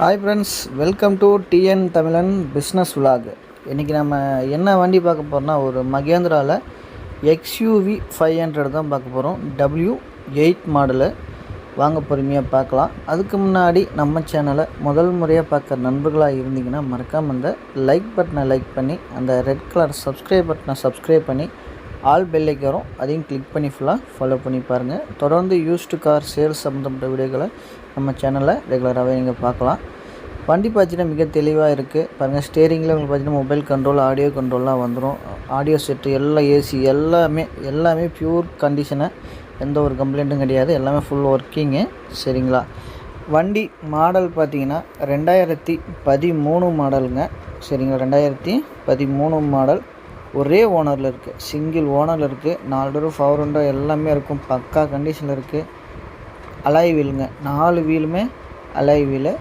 Hi friends welcome to TN Tamizhan business vlog இன்றைக்கி நம்ம என்ன வண்டி பார்க்க போகிறோம்னா ஒரு மகேந்திராவில் எக்ஸ்யூவி ஃபைவ் ஹண்ட்ரட் தான் பார்க்க போகிறோம் டபிள்யூ எயிட் மாடலு வாங்க பொறுமையாக பார்க்கலாம். அதுக்கு முன்னாடி நம்ம சேனலை முதல் முறையாக பார்க்குற நண்பர்களாக இருந்தீங்கன்னா மறக்காமல் அந்த லைக் பட்டனை லைக் பண்ணி அந்த ரெட் கலர் சப்ஸ்கிரைப் பட்டனை சப்ஸ்கிரைப் பண்ணி ஆல் பெல்லைக்கு வரும். அதையும் கிளிக் பண்ணி ஃபுல்லாக ஃபாலோ பண்ணி பாருங்கள் தொடர்ந்து யூஸ்டு கார் சேல்ஸ் சம்மந்தப்பட்ட வீடியோக்களை நம்ம சேனலில் ரெகுலராகவே நீங்கள் பார்க்கலாம். வண்டி பார்த்தீங்கன்னா மிக தெளிவாக இருக்குது பாருங்கள் ஸ்டேரிங்கில் உங்களுக்கு பார்த்தீங்கன்னா மொபைல் கண்ட்ரோல் ஆடியோ கண்ட்ரோல்லாம் வந்துடும் ஆடியோ செட்டு எல்லா ஏசி எல்லாமே எல்லாமே ப்யூர் கண்டிஷனை எந்த ஒரு கம்ப்ளைண்ட்டும் கிடையாது. எல்லாமே ஃபுல் ஒர்க்கிங்கு சரிங்களா? வண்டி மாடல் பார்த்தீங்கன்னா ரெண்டாயிரத்தி பதிமூணு மாடலுங்க சரிங்களா? ரெண்டாயிரத்தி பதிமூணு மாடல் ஒரே ஓனரில் இருக்குது சிங்கிள் ஓனரில் இருக்குது நாலு டோர் ஃபவர் விண்டோ எல்லாமே இருக்கும். பக்கா கண்டிஷனில் இருக்குது அலாய் வீலுங்க. நாலு வீலுமே alloy wheel.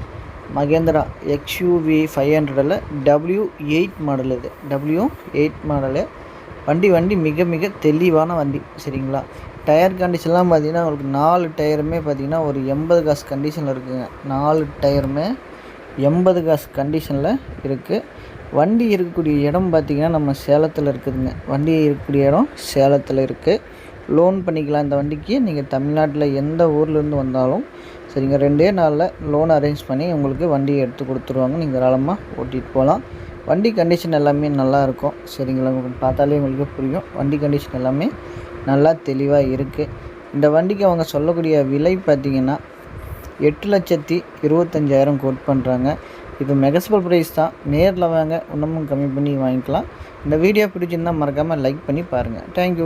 Mahindra XUV five ஹண்ட்ரடில் டபிள்யூ எயிட் மாடல் இது. டபிள்யூ எயிட் மாடலு வண்டி வண்டி மிக மிக தெளிவான வண்டி. சரிங்களா? டயர் கண்டிஷன்லாம் பார்த்திங்கன்னா உங்களுக்கு நாலு டயருமே பார்த்தீங்கன்னா ஒரு எண்பது காசு கண்டிஷனில் இருக்குங்க. நாலு டயருமே எண்பது காசு கண்டிஷனில் இருக்குது வண்டி இருக்கக்கூடிய இடம் பார்த்திங்கன்னா நம்ம சேலத்தில் இருக்குதுங்க. வண்டி இருக்கக்கூடிய இடம் சேலத்தில் இருக்குது லோன் பண்ணிக்கலாம் இந்த வண்டிக்கு. நீங்கள் தமிழ்நாட்டில் எந்த ஊர்லேருந்து வந்தாலும் சரிங்க ரெண்டே நாளில் லோன் அரேஞ்ச் பண்ணி உங்களுக்கு வண்டியை எடுத்து கொடுத்துருவாங்க. நீங்கள் தாராளமாக ஓட்டிகிட்டு போகலாம் வண்டி கண்டிஷன் எல்லாமே நல்லாயிருக்கும் சரிங்களா? உங்களுக்கு பார்த்தாலே உங்களுக்கு புரியும். வண்டி கண்டிஷன் எல்லாமே நல்லா தெளிவாக இருக்குது இந்த வண்டிக்கு அவங்க சொல்லக்கூடிய விலை பார்த்திங்கன்னா எட்டு லட்சத்தி இருபத்தஞ்சாயிரம் கோட் பண்ணுறாங்க இது மெகஸ்பல் ப்ரைஸ் தான். நேரில் வாங்க இன்னமும் கம்மி பண்ணி வாங்கிக்கலாம். இந்த வீடியோ பிடிச்சிருந்தால் மறக்காமல் லைக் பண்ணி பாருங்கள் தேங்க்யூ